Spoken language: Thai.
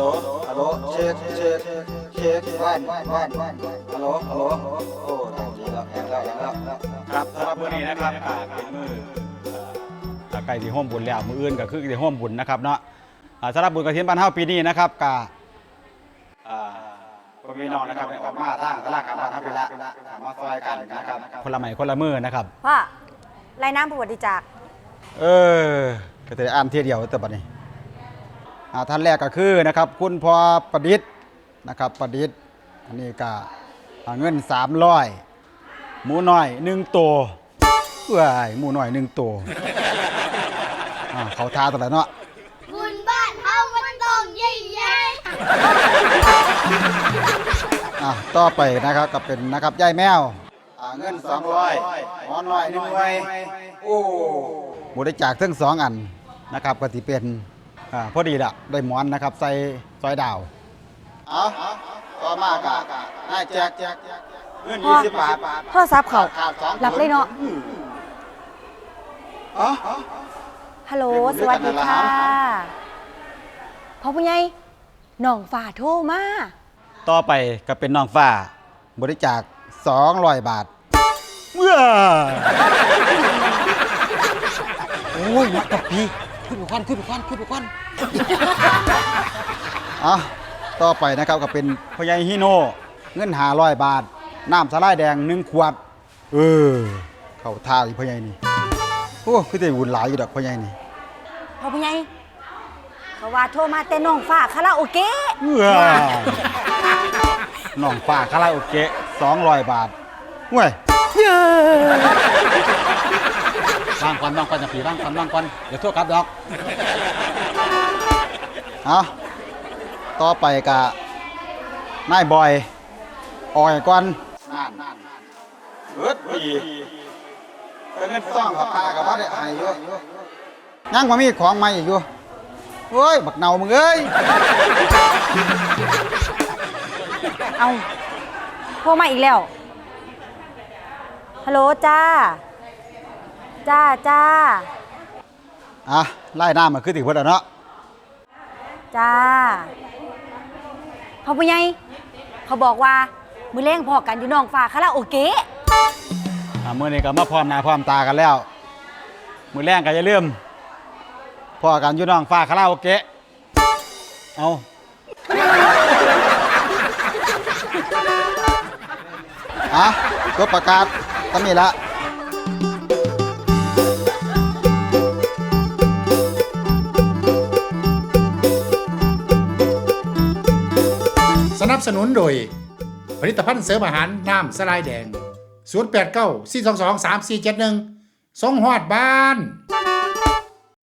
ลฮัลโหลเช็คเช็คเช็คว่านว่านว่านฮัลโหลฮัลโหลโอ้ทางดีแล้วแอบแล้วแอบแล้วครับสำหรับมื้อนี้นะครับก็เป็นมือเอ่อใกล้ที่ห้อมบุญแล้วมื้ออื่นก็คือที่ห้อมบุญนะครับเนาะอ่าสำหรับบุญกฐินบ้านเฮาปีนี้นะครับก็อ่าพ่อพี่น้องนะครับได้ออกมาทางตลาดกลางบ้านทับเวลามาซอยกันนะครับคนละไม้คนละมือนะครับพ่อรายน้ำประวัติจากเออก็จะได้อ่านเทียเดียวแต่บัดนี้อ่า ท่านแรกก็คือนะครับคุณพอประดิษฐ์นะครับประดิษฐ์อันนี้ก็อ่าเงิน300หมูน้อย1ตัวเอ้ยหมูน้อย1ตัวอ่าเขาทาตัวละเนาะบุญบ้านเฮามันต้องใหญ่อะต่อไปนะครับก็เป็นนะครับยายแมวอ่าเงิน200หมอนน้อยหนึ่งไว้โอ้บริจาคทั้งสองอันนะครับก็ที่เป็น อาพอดีละได้หมอนนะครับ ใส่ซอยดาว เอาต่อมากะนายแจกแจกเงินพ่อ20บาทโทรศัพท์เขาขาดสองรับเลยเนาะอ๋อ ฮัลโหล สวัสดีค่ะพ่อผู้ใหญ่น้องฝ่าโทรมา ต่อไปก็เป็นน้องฟ้า บริจาค200 บาทเมื่อโอ้ยนักกับพี่ ขึ้นไปควันขึ้นไปควันขึ้นไปควันอะต่อไปนะครับก็เป็นพญายฮิโนเงินหาร้อยบาท น้ำสาลายแดงหนึ่งขวด เออ เข้าท่าอีพญายนี่โอ้คือได้บุญหลายอยู่ดอกพญายนี่พ่อผู้ใหญ่เขาว่าโทรมาแต่น้องฝ่าคาราโอเกะเอื้อน้องฟ้าคาราโอเกะสองร้อยบาทเว้ย ว่างก่อนว่างก่อนจะผีว่างก่อนว่างก่อนเดี๋ยวทั่วกลับดอกเอาต่อไปกะนายบอยออยก่อนนั่นเอิดปีแต่เงินซ่องกับปลากับว่าได้หายอยู่ยังมามีของใหม่อีกอยู่เฮ้ยบักเนามึงเอ้ยเอาโทรมาอีกแล้วฮัลโหลจ้า จ้าจ้าอะไล่หน้ามาคือติเพิ่นแล้วเนาะจ้าพ่อผู้ใหญ่เขาบอกว่า มือเล่งพอกันอยู่น้องฝ่าคาราโอเกะอะมื้อนี้ก็มาพร้อมหน้าพร้อมตากันแล้ว มื้อแรงก็อย่าลืมพอกันอยู่น้องฟ้าคาราโอเกะเอาอะจบประกาศตอนนี้ละ นับสนุนโดย ผลิตภัณฑ์เสริมอาหารน้ำสลายแดง 089 422 3471สงหอดบ้าน